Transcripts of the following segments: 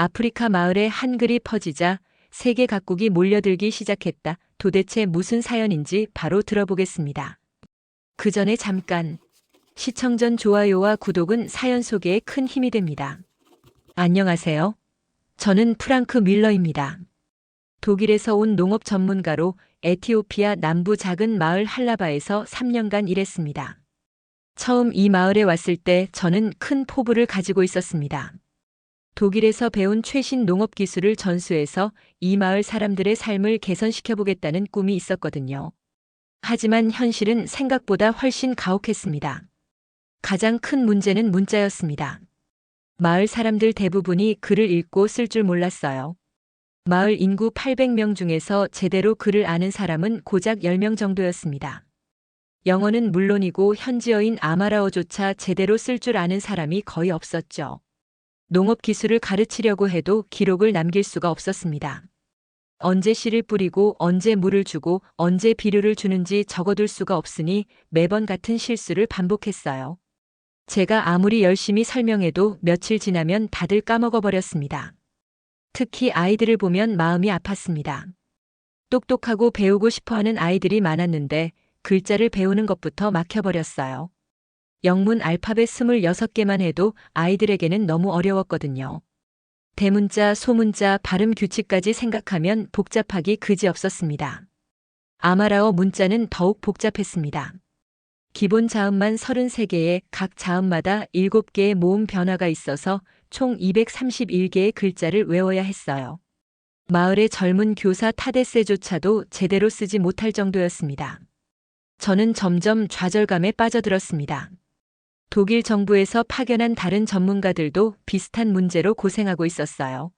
아프리카 마을에 한글이 퍼지자 세계 각국이 몰려들기 시작했다. 도대체 무슨 사연인지 바로 들어보겠습니다. 그 전에 잠깐 시청 전 좋아요와 구독은 사연 소개에 큰 힘이 됩니다. 안녕하세요. 저는 프랑크 밀러입니다. 독일에서 온 농업 전문가로 에티오피아 남부 작은 마을 할라바에서 3년간 일했습니다. 처음 이 마을에 왔을 때 저는 큰 포부를 가지고 있었습니다. 독일에서 배운 최신 농업 기술을 전수해서 이 마을 사람들의 삶을 개선시켜 보겠다는 꿈이 있었거든요. 하지만 현실은 생각보다 훨씬 가혹했습니다. 가장 큰 문제는 문자였습니다. 마을 사람들 대부분이 글을 읽고 쓸 줄 몰랐어요. 마을 인구 800명 중에서 제대로 글을 아는 사람은 고작 10명 정도였습니다. 영어는 물론이고 현지어인 아마라어조차 제대로 쓸 줄 아는 사람이 거의 없었죠. 농업 기술을 가르치려고 해도 기록을 남길 수가 없었습니다. 언제 씨를 뿌리고 언제 물을 주고 언제 비료를 주는지 적어둘 수가 없으니 매번 같은 실수를 반복했어요. 제가 아무리 열심히 설명해도 며칠 지나면 다들 까먹어 버렸습니다. 특히 아이들을 보면 마음이 아팠습니다. 똑똑하고 배우고 싶어 하는 아이들이 많았는데 글자를 배우는 것부터 막혀버렸어요. 영문 알파벳 26개만 해도 아이들에게는 너무 어려웠거든요. 대문자, 소문자, 발음 규칙까지 생각하면 복잡하기 그지없었습니다. 아마라어 문자는 더욱 복잡했습니다. 기본 자음만 33개에 각 자음마다 7개의 모음 변화가 있어서 총 231개의 글자를 외워야 했어요. 마을의 젊은 교사 타데세조차도 제대로 쓰지 못할 정도였습니다. 저는 점점 좌절감에 빠져들었습니다. 독일 정부에서 파견한 다른 전문가들도 비슷한 문제로 고생하고 있었어요.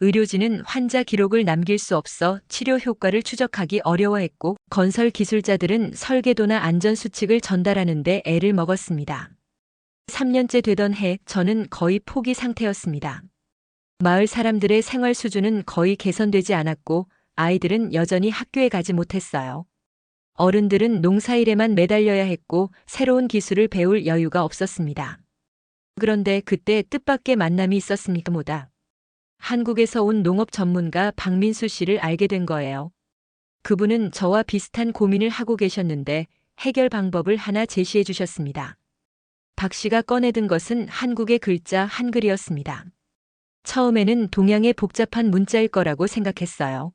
의료진은 환자 기록을 남길 수 없어 치료 효과를 추적하기 어려워했고 건설 기술자들은 설계도나 안전 수칙을 전달하는데 애를 먹었습니다. 3년째 되던 해 저는 거의 포기 상태였습니다. 마을 사람들의 생활 수준은 거의 개선되지 않았고 아이들은 여전히 학교에 가지 못했어요. 어른들은 농사일에만 매달려야 했고 새로운 기술을 배울 여유가 없었습니다. 그런데 그때 뜻밖의 만남이 있었습니까 뭐다. 한국에서 온 농업 전문가 박민수 씨를 알게 된 거예요. 그분은 저와 비슷한 고민을 하고 계셨는데 해결 방법을 하나 제시해 주셨습니다. 박 씨가 꺼내든 것은 한국의 글자 한글이었습니다. 처음에는 동양의 복잡한 문자일 거라고 생각했어요.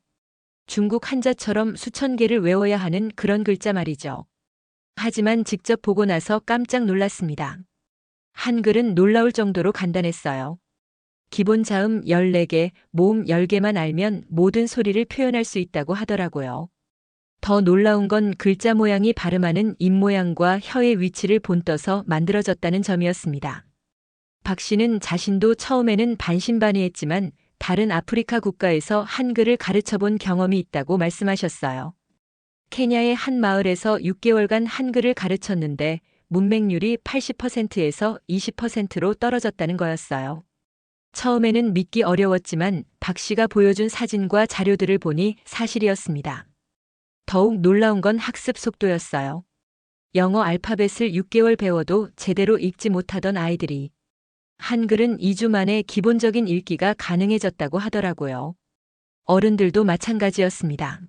중국 한자처럼 수천 개를 외워야 하는 그런 글자 말이죠. 하지만 직접 보고 나서 깜짝 놀랐습니다. 한글은 놀라울 정도로 간단했어요. 기본 자음 14개, 모음 10개만 알면 모든 소리를 표현할 수 있다고 하더라고요. 더 놀라운 건 글자 모양이 발음하는 입 모양과 혀의 위치를 본떠서 만들어졌다는 점이었습니다. 박 씨는 자신도 처음에는 반신반의했지만 다른 아프리카 국가에서 한글을 가르쳐 본 경험이 있다고 말씀하셨어요. 케냐의 한 마을에서 6개월간 한글을 가르쳤는데 문맹률이 80%에서 20%로 떨어졌다는 거였어요. 처음에는 믿기 어려웠지만 박 씨가 보여준 사진과 자료들을 보니 사실이었습니다. 더욱 놀라운 건 학습 속도였어요. 영어 알파벳을 6개월 배워도 제대로 읽지 못하던 아이들이 한글은 2주 만에 기본적인 읽기가 가능해졌다고 하더라고요. 어른들도 마찬가지였습니다.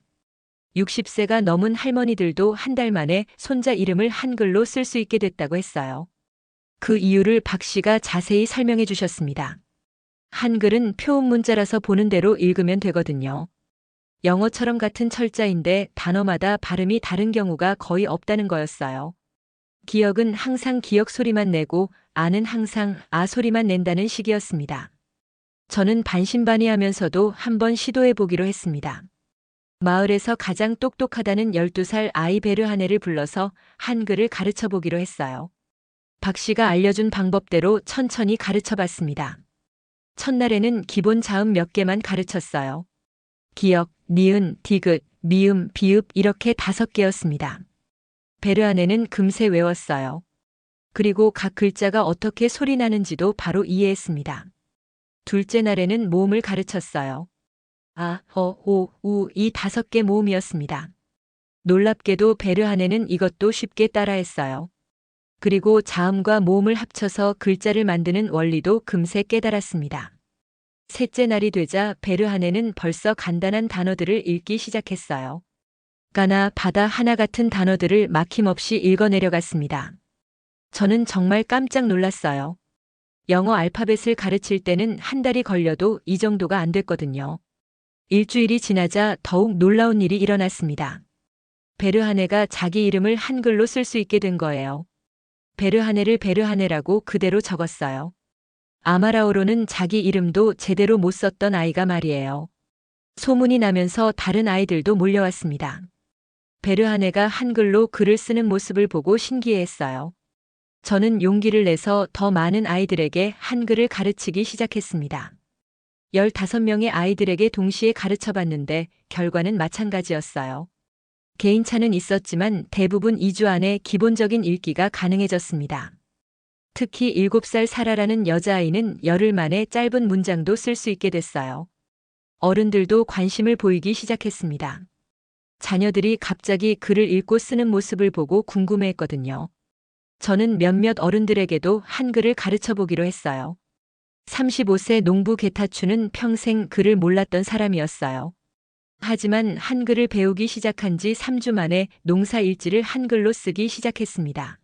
60세가 넘은 할머니들도 한 달 만에 손자 이름을 한글로 쓸 수 있게 됐다고 했어요. 그 이유를 박 씨가 자세히 설명해 주셨습니다. 한글은 표음 문자라서 보는 대로 읽으면 되거든요. 영어처럼 같은 철자인데 단어마다 발음이 다른 경우가 거의 없다는 거였어요. 기억은 항상 기억 소리만 내고 아는 항상 아 소리만 낸다는 식이었습니다. 저는 반신반의하면서도 한번 시도해 보기로 했습니다. 마을에서 가장 똑똑하다는 12살 아이 베르 한 애를 불러서 한글을 가르쳐 보기로 했어요. 박 씨가 알려준 방법대로 천천히 가르쳐 봤습니다. 첫날에는 기본 자음 몇 개만 가르쳤어요. 기역, 니은, 디귿, 미음, 비읍 이렇게 다섯 개였습니다. 베르 안에는 금세 외웠어요. 그리고 각 글자가 어떻게 소리 나는지도 바로 이해했습니다. 둘째 날에는 모음을 가르쳤어요. 아, 어, 오, 우, 이 다섯 개 모음이었습니다. 놀랍게도 베르 안에는 이것도 쉽게 따라했어요. 그리고 자음과 모음을 합쳐서 글자를 만드는 원리도 금세 깨달았습니다. 셋째 날이 되자 베르하네는 벌써 간단한 단어들을 읽기 시작했어요. 가나 바다 하나 같은 단어들을 막힘없이 읽어내려갔습니다. 저는 정말 깜짝 놀랐어요. 영어 알파벳을 가르칠 때는 한 달이 걸려도 이 정도가 안 됐거든요. 일주일이 지나자 더욱 놀라운 일이 일어났습니다. 베르하네가 자기 이름을 한글로 쓸 수 있게 된 거예요. 베르하네를 베르하네라고 그대로 적었어요. 아마라오로는 자기 이름도 제대로 못 썼던 아이가 말이에요. 소문이 나면서 다른 아이들도 몰려왔습니다. 베르하네가 한글로 글을 쓰는 모습을 보고 신기해했어요. 저는 용기를 내서 더 많은 아이들에게 한글을 가르치기 시작했습니다. 15명의 아이들에게 동시에 가르쳐 봤는데 결과는 마찬가지였어요. 개인차는 있었지만 대부분 2주 안에 기본적인 읽기가 가능해졌습니다. 특히 7살 사라라는 여자아이는 열흘 만에 짧은 문장도 쓸 수 있게 됐어요. 어른들도 관심을 보이기 시작했습니다. 자녀들이 갑자기 글을 읽고 쓰는 모습을 보고 궁금해했거든요. 저는 몇몇 어른들에게도 한글을 가르쳐 보기로 했어요. 35세 농부 게타추는 평생 글을 몰랐던 사람이었어요. 하지만 한글을 배우기 시작한 지 3주 만에 농사 일지를 한글로 쓰기 시작했습니다.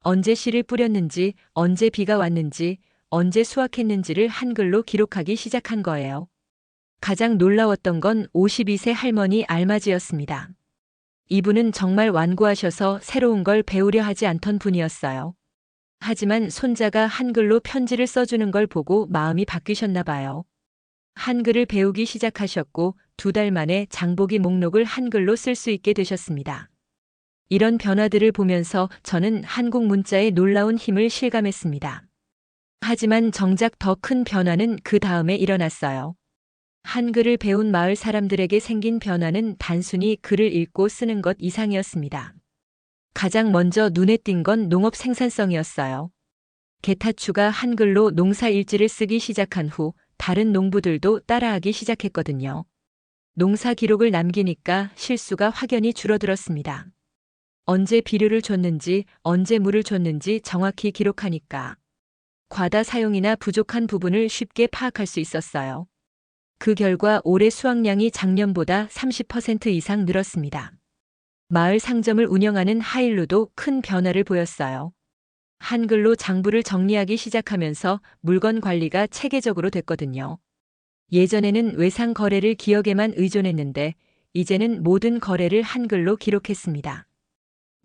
언제 씨를 뿌렸는지, 언제 비가 왔는지, 언제 수확했는지를 한글로 기록하기 시작한 거예요. 가장 놀라웠던 건 52세 할머니 알마지였습니다. 이분은 정말 완고하셔서 새로운 걸 배우려 하지 않던 분이었어요. 하지만 손자가 한글로 편지를 써주는 걸 보고 마음이 바뀌셨나 봐요. 한글을 배우기 시작하셨고 두 달 만에 장보기 목록을 한글로 쓸 수 있게 되셨습니다. 이런 변화들을 보면서 저는 한국 문자의 놀라운 힘을 실감했습니다. 하지만 정작 더 큰 변화는 그 다음에 일어났어요. 한글을 배운 마을 사람들에게 생긴 변화는 단순히 글을 읽고 쓰는 것 이상이었습니다. 가장 먼저 눈에 띈 건 농업 생산성이었어요. 게타추가 한글로 농사 일지를 쓰기 시작한 후 다른 농부들도 따라하기 시작했거든요. 농사 기록을 남기니까 실수가 확연히 줄어들었습니다. 언제 비료를 줬는지, 언제 물을 줬는지 정확히 기록하니까 과다 사용이나 부족한 부분을 쉽게 파악할 수 있었어요. 그 결과 올해 수확량이 작년보다 30% 이상 늘었습니다. 마을 상점을 운영하는 하일루도 큰 변화를 보였어요. 한글로 장부를 정리하기 시작하면서 물건 관리가 체계적으로 됐거든요. 예전에는 외상 거래를 기억에만 의존했는데 이제는 모든 거래를 한글로 기록했습니다.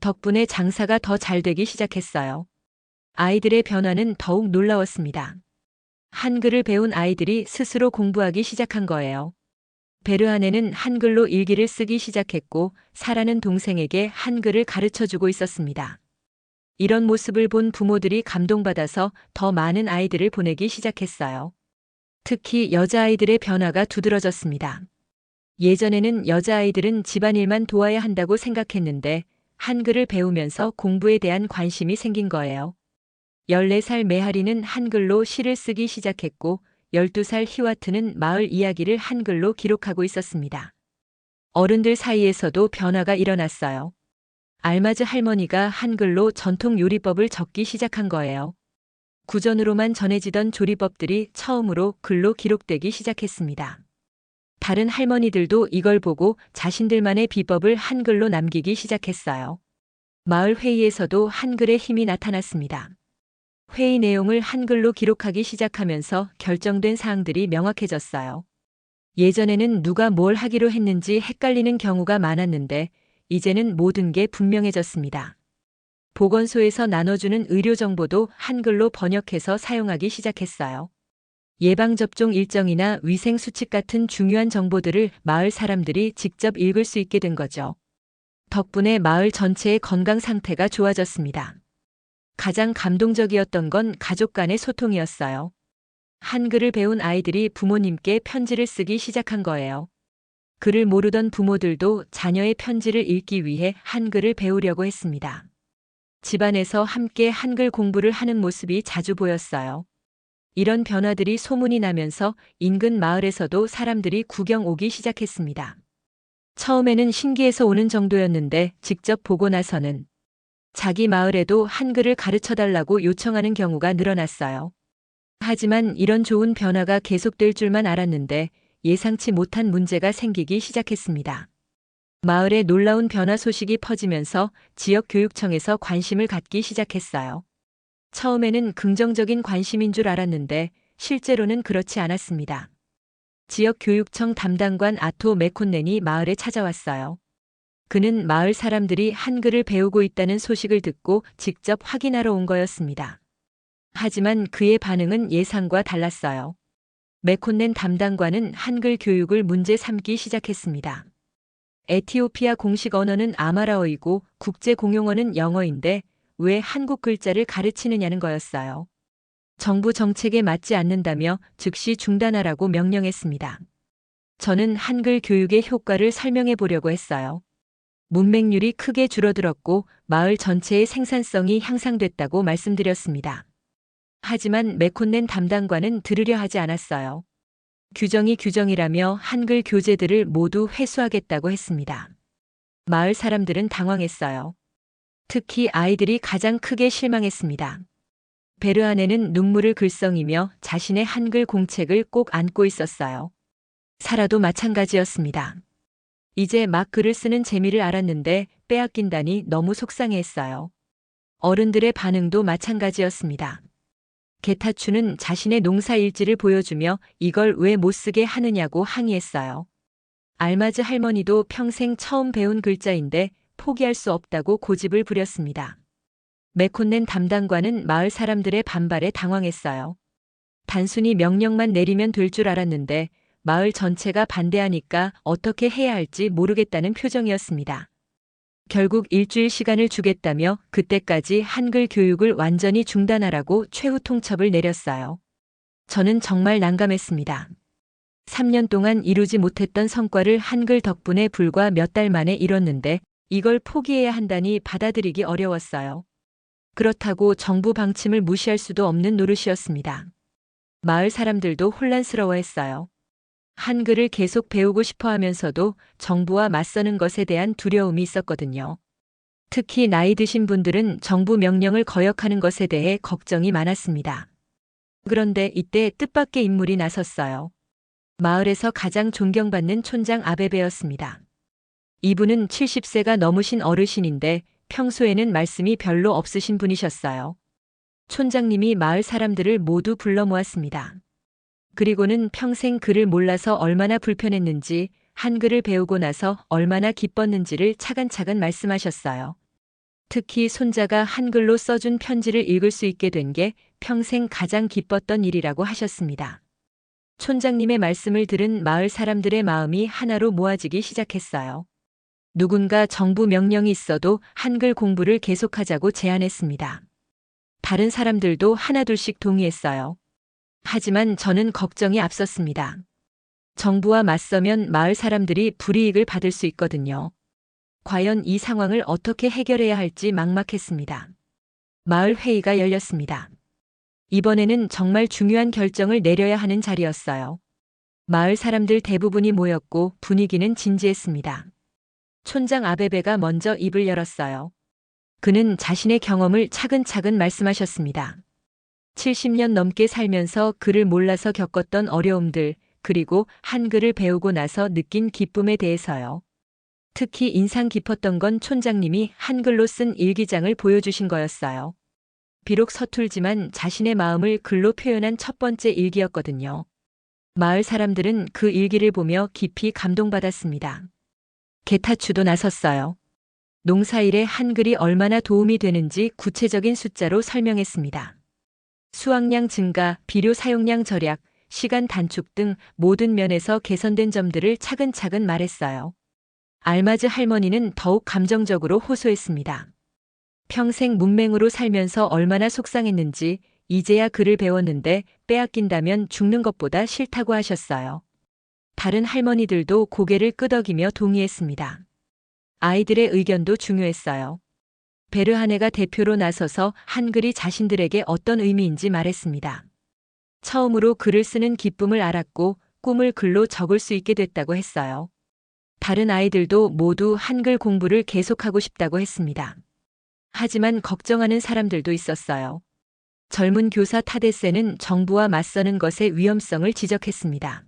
덕분에 장사가 더 잘 되기 시작했어요. 아이들의 변화는 더욱 놀라웠습니다. 한글을 배운 아이들이 스스로 공부하기 시작한 거예요. 베르하네는 한글로 일기를 쓰기 시작했고 사라는 동생에게 한글을 가르쳐 주고 있었습니다. 이런 모습을 본 부모들이 감동받아서 더 많은 아이들을 보내기 시작했어요. 특히 여자아이들의 변화가 두드러졌습니다. 예전에는 여자아이들은 집안일만 도와야 한다고 생각했는데 한글을 배우면서 공부에 대한 관심이 생긴 거예요. 14살 메하리는 한글로 시를 쓰기 시작했고 12살 히와트는 마을 이야기를 한글로 기록하고 있었습니다. 어른들 사이에서도 변화가 일어났어요. 알마즈 할머니가 한글로 전통 요리법을 적기 시작한 거예요. 구전으로만 전해지던 조리법들이 처음으로 글로 기록되기 시작했습니다. 다른 할머니들도 이걸 보고 자신들만의 비법을 한글로 남기기 시작했어요. 마을 회의에서도 한글의 힘이 나타났습니다. 회의 내용을 한글로 기록하기 시작하면서 결정된 사항들이 명확해졌어요. 예전에는 누가 뭘 하기로 했는지 헷갈리는 경우가 많았는데 이제는 모든 게 분명해졌습니다. 보건소에서 나눠주는 의료 정보도 한글로 번역해서 사용하기 시작했어요. 예방접종 일정이나 위생 수칙 같은 중요한 정보들을 마을 사람들이 직접 읽을 수 있게 된 거죠. 덕분에 마을 전체의 건강 상태가 좋아졌습니다. 가장 감동적이었던 건 가족 간의 소통이었어요. 한글을 배운 아이들이 부모님께 편지를 쓰기 시작한 거예요. 글을 모르던 부모들도 자녀의 편지를 읽기 위해 한글을 배우려고 했습니다. 집안에서 함께 한글 공부를 하는 모습이 자주 보였어요. 이런 변화들이 소문이 나면서 인근 마을에서도 사람들이 구경 오기 시작했습니다. 처음에는 신기해서 오는 정도였는데 직접 보고 나서는 자기 마을에도 한글을 가르쳐 달라고 요청하는 경우가 늘어났어요. 하지만 이런 좋은 변화가 계속될 줄만 알았는데 예상치 못한 문제가 생기기 시작했습니다. 마을에 놀라운 변화 소식이 퍼지면서 지역 교육청에서 관심을 갖기 시작했어요. 처음에는 긍정적인 관심인 줄 알았는데 실제로는 그렇지 않았습니다. 지역 교육청 담당관 아토 메콘넨이 마을에 찾아왔어요. 그는 마을 사람들이 한글을 배우고 있다는 소식을 듣고 직접 확인하러 온 거였습니다. 하지만 그의 반응은 예상과 달랐어요. 메콘넨 담당관은 한글 교육을 문제 삼기 시작했습니다. 에티오피아 공식 언어는 아마라어이고 국제 공용어는 영어인데 왜 한국 글자를 가르치느냐는 거였어요. 정부 정책에 맞지 않는다며 즉시 중단하라고 명령했습니다. 저는 한글 교육의 효과를 설명해 보려고 했어요. 문맹률이 크게 줄어들었고 마을 전체의 생산성이 향상됐다고 말씀드렸습니다. 하지만 메콘넨 담당관은 들으려 하지 않았어요. 규정이 규정이라며 한글 교재들을 모두 회수하겠다고 했습니다. 마을 사람들은 당황했어요. 특히 아이들이 가장 크게 실망했습니다. 베르안에는 눈물을 글썽이며 자신의 한글 공책을 꼭 안고 있었어요. 사라도 마찬가지였습니다. 이제 막 글을 쓰는 재미를 알았는데 빼앗긴다니 너무 속상해했어요. 어른들의 반응도 마찬가지였습니다. 게타추는 자신의 농사 일지를 보여주며 이걸 왜 못 쓰게 하느냐고 항의했어요. 알마즈 할머니도 평생 처음 배운 글자인데 포기할 수 없다고 고집을 부렸습니다. 메콘넨 담당관은 마을 사람들의 반발에 당황했어요. 단순히 명령만 내리면 될 줄 알았는데 마을 전체가 반대하니까 어떻게 해야 할지 모르겠다는 표정이었습니다. 결국 일주일 시간을 주겠다며 그때까지 한글 교육을 완전히 중단하라고 최후 통첩을 내렸어요. 저는 정말 난감했습니다. 3년 동안 이루지 못했던 성과를 한글 덕분에 불과 몇 달 만에 이뤘는데 이걸 포기해야 한다니 받아들이기 어려웠어요. 그렇다고 정부 방침을 무시할 수도 없는 노릇이었습니다. 마을 사람들도 혼란스러워했어요. 한글을 계속 배우고 싶어 하면서도 정부와 맞서는 것에 대한 두려움이 있었거든요. 특히 나이 드신 분들은 정부 명령을 거역하는 것에 대해 걱정이 많았습니다. 그런데 이때 뜻밖의 인물이 나섰어요. 마을에서 가장 존경받는 촌장 아베베였습니다. 이분은 70세가 넘으신 어르신인데 평소에는 말씀이 별로 없으신 분이셨어요. 촌장님이 마을 사람들을 모두 불러 모았습니다. 그리고는 평생 글을 몰라서 얼마나 불편했는지 한글을 배우고 나서 얼마나 기뻤는지를 차근차근 말씀하셨어요. 특히 손자가 한글로 써준 편지를 읽을 수 있게 된 게 평생 가장 기뻤던 일이라고 하셨습니다. 촌장님의 말씀을 들은 마을 사람들의 마음이 하나로 모아지기 시작했어요. 누군가 정부 명령이 있어도 한글 공부를 계속하자고 제안했습니다. 다른 사람들도 하나둘씩 동의했어요. 하지만 저는 걱정이 앞섰습니다. 정부와 맞서면 마을 사람들이 불이익을 받을 수 있거든요. 과연 이 상황을 어떻게 해결해야 할지 막막했습니다. 마을 회의가 열렸습니다. 이번에는 정말 중요한 결정을 내려야 하는 자리였어요. 마을 사람들 대부분이 모였고 분위기는 진지했습니다. 촌장 아베베가 먼저 입을 열었어요. 그는 자신의 경험을 차근차근 말씀하셨습니다. 70년 넘게 살면서 글을 몰라서 겪었던 어려움들, 그리고 한글을 배우고 나서 느낀 기쁨에 대해서요. 특히 인상 깊었던 건 촌장님이 한글로 쓴 일기장을 보여주신 거였어요. 비록 서툴지만 자신의 마음을 글로 표현한 첫 번째 일기였거든요. 마을 사람들은 그 일기를 보며 깊이 감동받았습니다. 게타추도 나섰어요. 농사일에 한글이 얼마나 도움이 되는지 구체적인 숫자로 설명했습니다. 수확량 증가, 비료 사용량 절약, 시간 단축 등 모든 면에서 개선된 점들을 차근차근 말했어요. 알마즈 할머니는 더욱 감정적으로 호소했습니다. 평생 문맹으로 살면서 얼마나 속상했는지 이제야 글을 배웠는데 빼앗긴다면 죽는 것보다 싫다고 하셨어요. 다른 할머니들도 고개를 끄덕이며 동의했습니다. 아이들의 의견도 중요했어요. 베르하네가 대표로 나서서 한글이 자신들에게 어떤 의미인지 말했습니다. 처음으로 글을 쓰는 기쁨을 알았고 꿈을 글로 적을 수 있게 됐다고 했어요. 다른 아이들도 모두 한글 공부를 계속하고 싶다고 했습니다. 하지만 걱정하는 사람들도 있었어요. 젊은 교사 타데세는 정부와 맞서는 것의 위험성을 지적했습니다.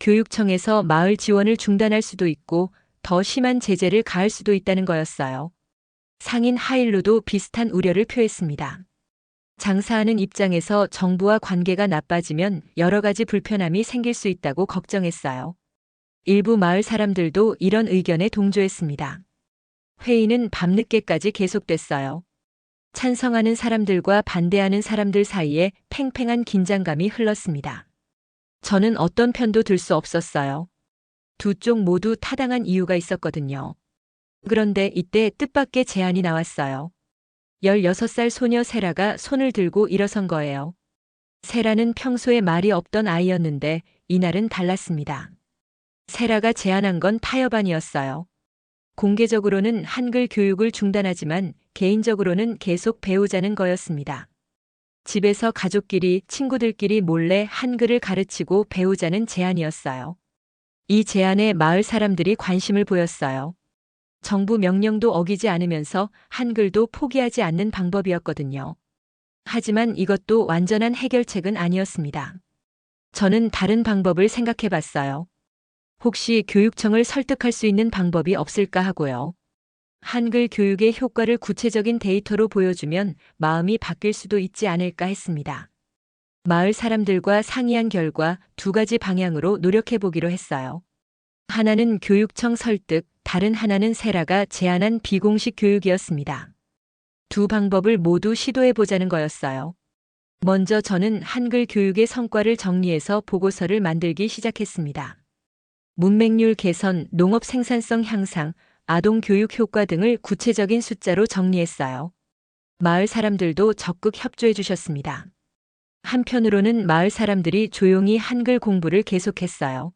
교육청에서 마을 지원을 중단할 수도 있고 더 심한 제재를 가할 수도 있다는 거였어요. 상인 하일로도 비슷한 우려를 표했습니다. 장사하는 입장에서 정부와 관계가 나빠지면 여러 가지 불편함이 생길 수 있다고 걱정했어요. 일부 마을 사람들도 이런 의견에 동조했습니다. 회의는 밤늦게까지 계속됐어요. 찬성하는 사람들과 반대하는 사람들 사이에 팽팽한 긴장감이 흘렀습니다. 저는 어떤 편도 들 수 없었어요. 두 쪽 모두 타당한 이유가 있었거든요. 그런데 이때 뜻밖의 제안이 나왔어요. 16살 소녀 세라가 손을 들고 일어선 거예요. 세라는 평소에 말이 없던 아이였는데 이날은 달랐습니다. 세라가 제안한 건 타협안이었어요. 공개적으로는 한글 교육을 중단하지만 개인적으로는 계속 배우자는 거였습니다. 집에서 가족끼리, 친구들끼리 몰래 한글을 가르치고 배우자는 제안이었어요. 이 제안에 마을 사람들이 관심을 보였어요. 정부 명령도 어기지 않으면서 한글도 포기하지 않는 방법이었거든요. 하지만 이것도 완전한 해결책은 아니었습니다. 저는 다른 방법을 생각해 봤어요. 혹시 교육청을 설득할 수 있는 방법이 없을까 하고요. 한글 교육의 효과를 구체적인 데이터로 보여주면 마음이 바뀔 수도 있지 않을까 했습니다. 마을 사람들과 상의한 결과 두 가지 방향으로 노력해 보기로 했어요. 하나는 교육청 설득, 다른 하나는 세라가 제안한 비공식 교육이었습니다. 두 방법을 모두 시도해 보자는 거였어요. 먼저 저는 한글 교육의 성과를 정리해서 보고서를 만들기 시작했습니다. 문맹률 개선, 농업 생산성 향상, 아동 교육 효과 등을 구체적인 숫자로 정리했어요. 마을 사람들도 적극 협조해 주셨습니다. 한편으로는 마을 사람들이 조용히 한글 공부를 계속했어요.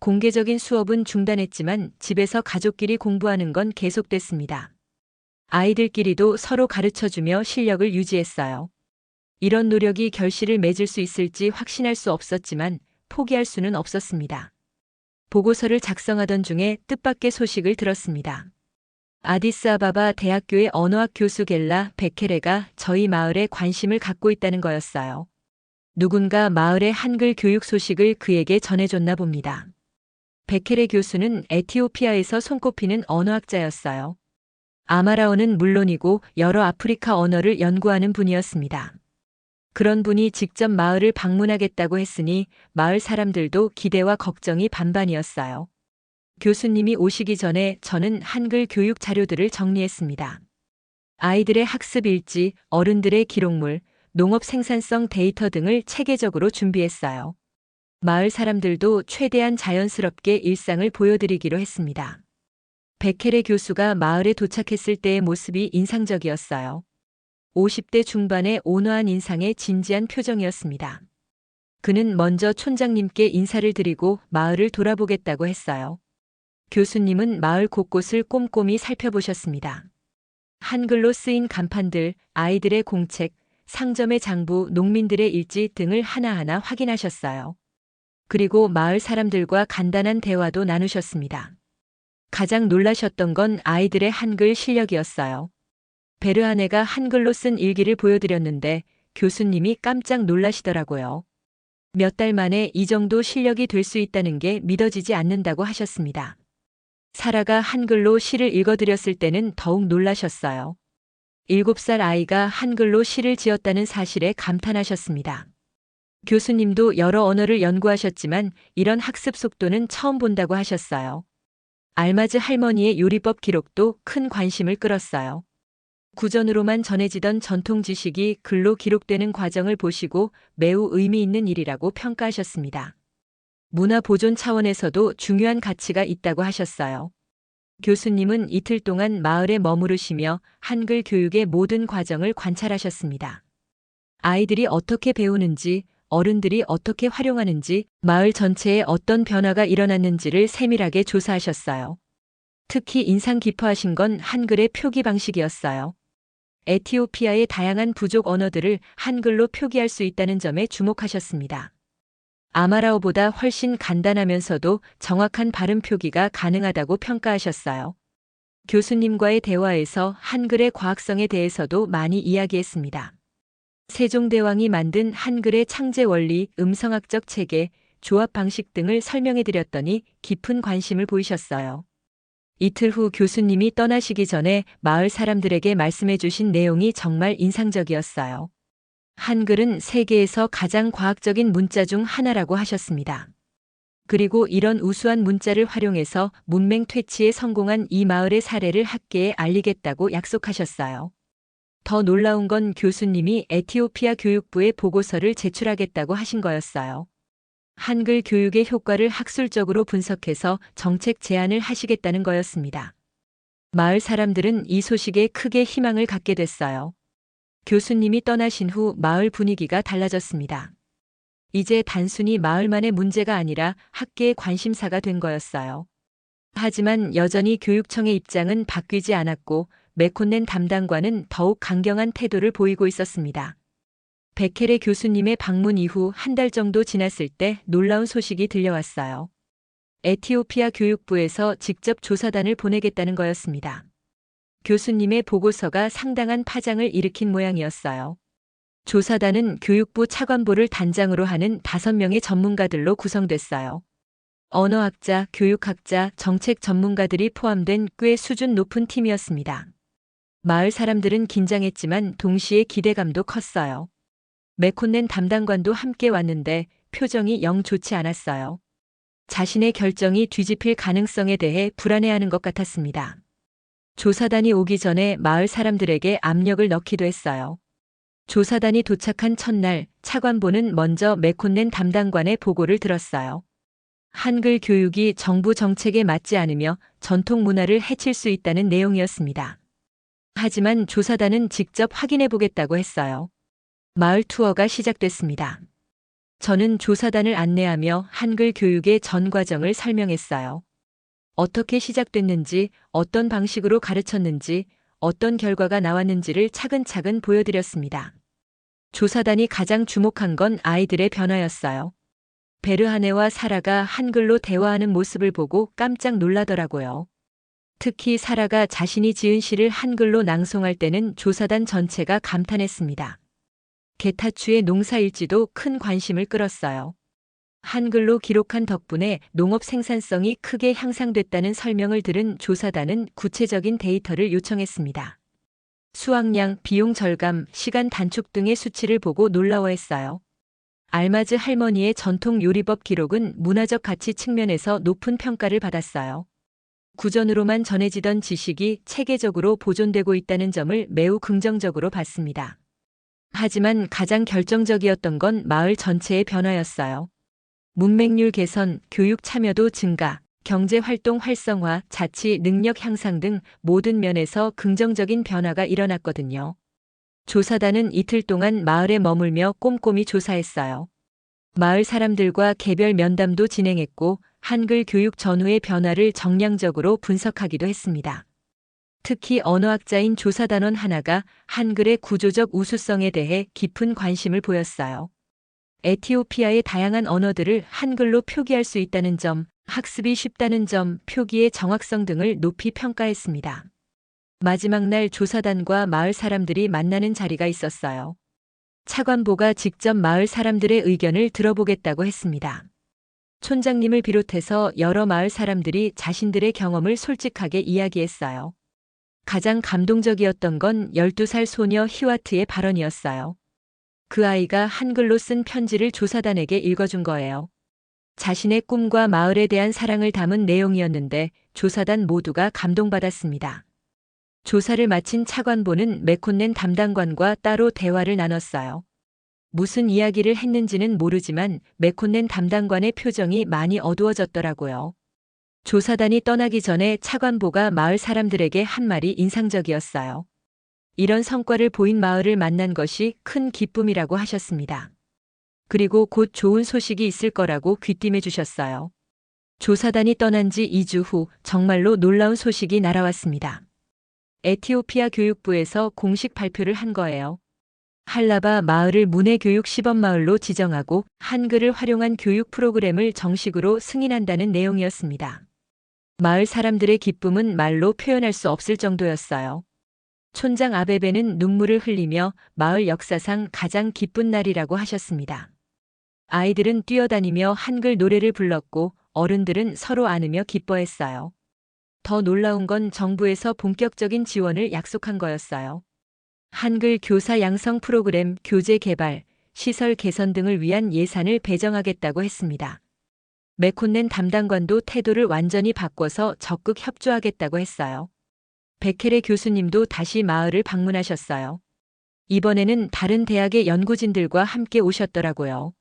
공개적인 수업은 중단했지만 집에서 가족끼리 공부하는 건 계속됐습니다. 아이들끼리도 서로 가르쳐 주며 실력을 유지했어요. 이런 노력이 결실을 맺을 수 있을지 확신할 수 없었지만 포기할 수는 없었습니다. 보고서를 작성하던 중에 뜻밖의 소식을 들었습니다. 아디스아바바 대학교의 언어학 교수 겔라 베케레가 저희 마을에 관심을 갖고 있다는 거였어요. 누군가 마을의 한글 교육 소식을 그에게 전해줬나 봅니다. 베케레 교수는 에티오피아에서 손꼽히는 언어학자였어요. 아마라어는 물론이고 여러 아프리카 언어를 연구하는 분이었습니다. 그런 분이 직접 마을을 방문하겠다고 했으니 마을 사람들도 기대와 걱정이 반반이었어요. 교수님이 오시기 전에 저는 한글 교육 자료들을 정리했습니다. 아이들의 학습 일지, 어른들의 기록물, 농업 생산성 데이터 등을 체계적으로 준비했어요. 마을 사람들도 최대한 자연스럽게 일상을 보여드리기로 했습니다. 베케레 교수가 마을에 도착했을 때의 모습이 인상적이었어요. 50대 중반의 온화한 인상에 진지한 표정이었습니다. 그는 먼저 촌장님께 인사를 드리고 마을을 돌아보겠다고 했어요. 교수님은 마을 곳곳을 꼼꼼히 살펴보셨습니다. 한글로 쓰인 간판들, 아이들의 공책, 상점의 장부, 농민들의 일지 등을 하나하나 확인하셨어요. 그리고 마을 사람들과 간단한 대화도 나누셨습니다. 가장 놀라셨던 건 아이들의 한글 실력이었어요. 베르하네가 한글로 쓴 일기를 보여드렸는데 교수님이 깜짝 놀라시더라고요. 몇 달 만에 이 정도 실력이 될 수 있다는 게 믿어지지 않는다고 하셨습니다. 사라가 한글로 시를 읽어드렸을 때는 더욱 놀라셨어요. 7살 아이가 한글로 시를 지었다는 사실에 감탄하셨습니다. 교수님도 여러 언어를 연구하셨지만 이런 학습 속도는 처음 본다고 하셨어요. 알마즈 할머니의 요리법 기록도 큰 관심을 끌었어요. 구전으로만 전해지던 전통 지식이 글로 기록되는 과정을 보시고 매우 의미 있는 일이라고 평가하셨습니다. 문화 보존 차원에서도 중요한 가치가 있다고 하셨어요. 교수님은 이틀 동안 마을에 머무르시며 한글 교육의 모든 과정을 관찰하셨습니다. 아이들이 어떻게 배우는지, 어른들이 어떻게 활용하는지, 마을 전체에 어떤 변화가 일어났는지를 세밀하게 조사하셨어요. 특히 인상 깊어하신 건 한글의 표기 방식이었어요. 에티오피아의 다양한 부족 언어들을 한글로 표기할 수 있다는 점에 주목하셨습니다. 아마라오보다 훨씬 간단하면서도 정확한 발음 표기가 가능하다고 평가하셨어요. 교수님과의 대화에서 한글의 과학성에 대해서도 많이 이야기했습니다. 세종대왕이 만든 한글의 창제 원리, 음성학적 체계, 조합 방식 등을 설명해 드렸더니 깊은 관심을 보이셨어요. 이틀 후 교수님이 떠나시기 전에 마을 사람들에게 말씀해 주신 내용이 정말 인상적이었어요. 한글은 세계에서 가장 과학적인 문자 중 하나라고 하셨습니다. 그리고 이런 우수한 문자를 활용해서 문맹 퇴치에 성공한 이 마을의 사례를 학계에 알리겠다고 약속하셨어요. 더 놀라운 건 교수님이 에티오피아 교육부에 보고서를 제출하겠다고 하신 거였어요. 한글 교육의 효과를 학술적으로 분석해서 정책 제안을 하시겠다는 거였습니다. 마을 사람들은 이 소식에 크게 희망을 갖게 됐어요. 교수님이 떠나신 후 마을 분위기가 달라졌습니다. 이제 단순히 마을만의 문제가 아니라 학계의 관심사가 된 거였어요. 하지만 여전히 교육청의 입장은 바뀌지 않았고 메콘넨 담당관은 더욱 강경한 태도를 보이고 있었습니다. 베켈의 교수님의 방문 이후 한 달 정도 지났을 때 놀라운 소식이 들려왔어요. 에티오피아 교육부에서 직접 조사단을 보내겠다는 거였습니다. 교수님의 보고서가 상당한 파장을 일으킨 모양이었어요. 조사단은 교육부 차관보를 단장으로 하는 다섯 명의 전문가들로 구성됐어요. 언어학자, 교육학자, 정책 전문가들이 포함된 꽤 수준 높은 팀이었습니다. 마을 사람들은 긴장했지만 동시에 기대감도 컸어요. 메콘넨 담당관도 함께 왔는데 표정이 영 좋지 않았어요. 자신의 결정이 뒤집힐 가능성에 대해 불안해하는 것 같았습니다. 조사단이 오기 전에 마을 사람들에게 압력을 넣기도 했어요. 조사단이 도착한 첫날 차관보는 먼저 메콘넨 담당관의 보고를 들었어요. 한글 교육이 정부 정책에 맞지 않으며 전통 문화를 해칠 수 있다는 내용이었습니다. 하지만 조사단은 직접 확인해 보겠다고 했어요. 마을 투어가 시작됐습니다. 저는 조사단을 안내하며 한글 교육의 전 과정을 설명했어요. 어떻게 시작됐는지, 어떤 방식으로 가르쳤는지, 어떤 결과가 나왔는지를 차근차근 보여드렸습니다. 조사단이 가장 주목한 건 아이들의 변화였어요. 베르하네와 사라가 한글로 대화하는 모습을 보고 깜짝 놀라더라고요. 특히 사라가 자신이 지은 시를 한글로 낭송할 때는 조사단 전체가 감탄했습니다. 게타추의 농사일지도 큰 관심을 끌었어요. 한글로 기록한 덕분에 농업 생산성이 크게 향상됐다는 설명을 들은 조사단은 구체적인 데이터를 요청했습니다. 수확량, 비용 절감, 시간 단축 등의 수치를 보고 놀라워했어요. 알마즈 할머니의 전통 요리법 기록은 문화적 가치 측면에서 높은 평가를 받았어요. 구전으로만 전해지던 지식이 체계적으로 보존되고 있다는 점을 매우 긍정적으로 봤습니다. 하지만 가장 결정적이었던 건 마을 전체의 변화였어요. 문맹률 개선, 교육 참여도 증가, 경제 활동 활성화, 자치 능력 향상 등 모든 면에서 긍정적인 변화가 일어났거든요. 조사단은 이틀 동안 마을에 머물며 꼼꼼히 조사했어요. 마을 사람들과 개별 면담도 진행했고 한글 교육 전후의 변화를 정량적으로 분석하기도 했습니다. 특히 언어학자인 조사단원 하나가 한글의 구조적 우수성에 대해 깊은 관심을 보였어요. 에티오피아의 다양한 언어들을 한글로 표기할 수 있다는 점, 학습이 쉽다는 점, 표기의 정확성 등을 높이 평가했습니다. 마지막 날 조사단과 마을 사람들이 만나는 자리가 있었어요. 차관보가 직접 마을 사람들의 의견을 들어보겠다고 했습니다. 촌장님을 비롯해서 여러 마을 사람들이 자신들의 경험을 솔직하게 이야기했어요. 가장 감동적이었던 건 12살 소녀 히와트의 발언이었어요. 그 아이가 한글로 쓴 편지를 조사단에게 읽어준 거예요. 자신의 꿈과 마을에 대한 사랑을 담은 내용이었는데 조사단 모두가 감동받았습니다. 조사를 마친 차관보는 메콘넨 담당관과 따로 대화를 나눴어요. 무슨 이야기를 했는지는 모르지만 메콘넨 담당관의 표정이 많이 어두워졌더라고요. 조사단이 떠나기 전에 차관보가 마을 사람들에게 한 말이 인상적이었어요. 이런 성과를 보인 마을을 만난 것이 큰 기쁨이라고 하셨습니다. 그리고 곧 좋은 소식이 있을 거라고 귀띔해 주셨어요. 조사단이 떠난 지 2주 후 정말로 놀라운 소식이 날아왔습니다. 에티오피아 교육부에서 공식 발표를 한 거예요. 할라바 마을을 문해교육 시범마을로 지정하고 한글을 활용한 교육 프로그램을 정식으로 승인한다는 내용이었습니다. 마을 사람들의 기쁨은 말로 표현할 수 없을 정도였어요. 촌장 아베베는 눈물을 흘리며 마을 역사상 가장 기쁜 날이라고 하셨습니다. 아이들은 뛰어다니며 한글 노래를 불렀고 어른들은 서로 안으며 기뻐했어요. 더 놀라운 건 정부에서 본격적인 지원을 약속한 거였어요. 한글 교사 양성 프로그램 교재 개발, 시설 개선 등을 위한 예산을 배정하겠다고 했습니다. 메콘넨 담당관도 태도를 완전히 바꿔서 적극 협조하겠다고 했어요. 베케레 교수님도 다시 마을을 방문하셨어요. 이번에는 다른 대학의 연구진들과 함께 오셨더라고요.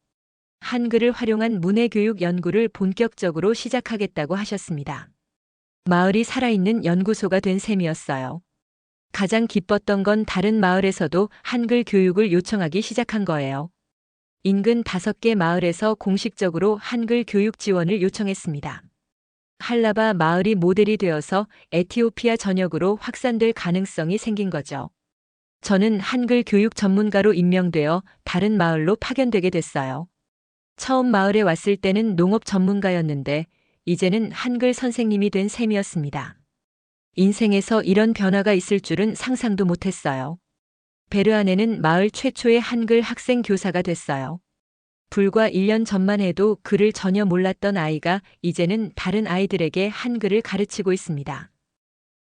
한글을 활용한 문해교육 연구를 본격적으로 시작하겠다고 하셨습니다. 마을이 살아있는 연구소가 된 셈이었어요. 가장 기뻤던 건 다른 마을에서도 한글 교육을 요청하기 시작한 거예요. 인근 다섯 개 마을에서 공식적으로 한글 교육 지원을 요청했습니다. 할라바 마을이 모델이 되어서 에티오피아 전역으로 확산될 가능성이 생긴 거죠. 저는 한글 교육 전문가로 임명되어 다른 마을로 파견되게 됐어요. 처음 마을에 왔을 때는 농업 전문가였는데 이제는 한글 선생님이 된 셈이었습니다. 인생에서 이런 변화가 있을 줄은 상상도 못했어요. 베르안에는 마을 최초의 한글 학생 교사가 됐어요. 불과 1년 전만 해도 글을 전혀 몰랐던 아이가 이제는 다른 아이들에게 한글을 가르치고 있습니다.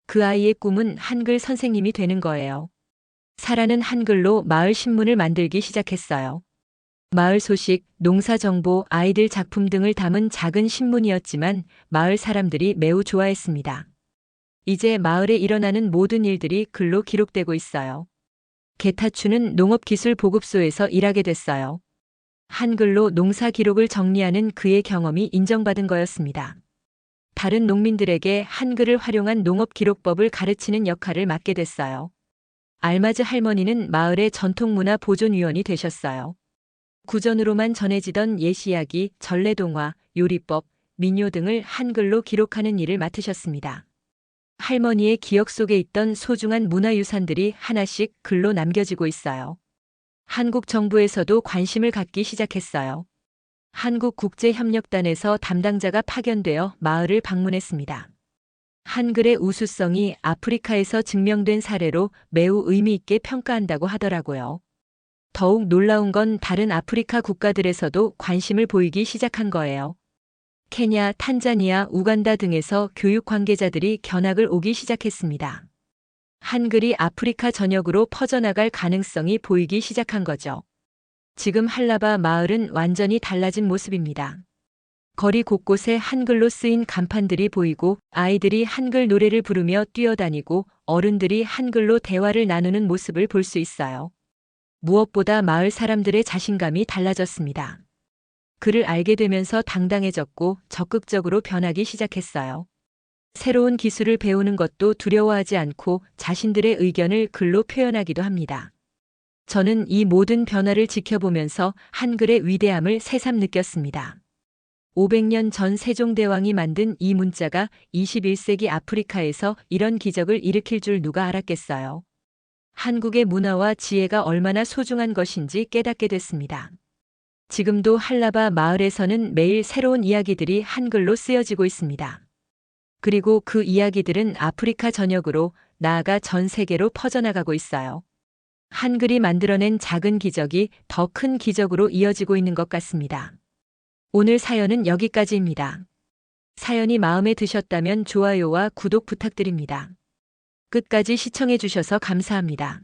그 아이의 꿈은 한글 선생님이 되는 거예요. 사라는 한글로 마을 신문을 만들기 시작했어요. 마을 소식, 농사 정보, 아이들 작품 등을 담은 작은 신문이었지만 마을 사람들이 매우 좋아했습니다. 이제 마을에 일어나는 모든 일들이 글로 기록되고 있어요. 게타추는 농업기술보급소에서 일하게 됐어요. 한글로 농사 기록을 정리하는 그의 경험이 인정받은 거였습니다. 다른 농민들에게 한글을 활용한 농업 기록법을 가르치는 역할을 맡게 됐어요. 알마즈 할머니는 마을의 전통문화 보존위원이 되셨어요. 구전으로만 전해지던 예시야기, 전래동화, 요리법, 민요 등을 한글로 기록하는 일을 맡으셨습니다. 할머니의 기억 속에 있던 소중한 문화유산들이 하나씩 글로 남겨지고 있어요. 한국 정부에서도 관심을 갖기 시작했어요. 한국국제협력단에서 담당자가 파견되어 마을을 방문했습니다. 한글의 우수성이 아프리카에서 증명된 사례로 매우 의미 있게 평가한다고 하더라고요. 더욱 놀라운 건 다른 아프리카 국가들에서도 관심을 보이기 시작한 거예요. 케냐, 탄자니아, 우간다 등에서 교육 관계자들이 견학을 오기 시작했습니다. 한글이 아프리카 전역으로 퍼져나갈 가능성이 보이기 시작한 거죠. 지금 할라바 마을은 완전히 달라진 모습입니다. 거리 곳곳에 한글로 쓰인 간판들이 보이고 아이들이 한글 노래를 부르며 뛰어다니고 어른들이 한글로 대화를 나누는 모습을 볼 수 있어요. 무엇보다 마을 사람들의 자신감이 달라졌습니다. 그를 알게 되면서 당당해졌고 적극적으로 변하기 시작했어요. 새로운 기술을 배우는 것도 두려워하지 않고 자신들의 의견을 글로 표현하기도 합니다. 저는 이 모든 변화를 지켜보면서 한글의 위대함을 새삼 느꼈습니다. 500년 전 세종대왕이 만든 이 문자가 21세기 아프리카에서 이런 기적을 일으킬 줄 누가 알았겠어요. 한국의 문화와 지혜가 얼마나 소중한 것인지 깨닫게 됐습니다. 지금도 할라바 마을에서는 매일 새로운 이야기들이 한글로 쓰여지고 있습니다. 그리고 그 이야기들은 아프리카 전역으로 나아가 전 세계로 퍼져나가고 있어요. 한글이 만들어낸 작은 기적이 더 큰 기적으로 이어지고 있는 것 같습니다. 오늘 사연은 여기까지입니다. 사연이 마음에 드셨다면 좋아요와 구독 부탁드립니다. 끝까지 시청해 주셔서 감사합니다.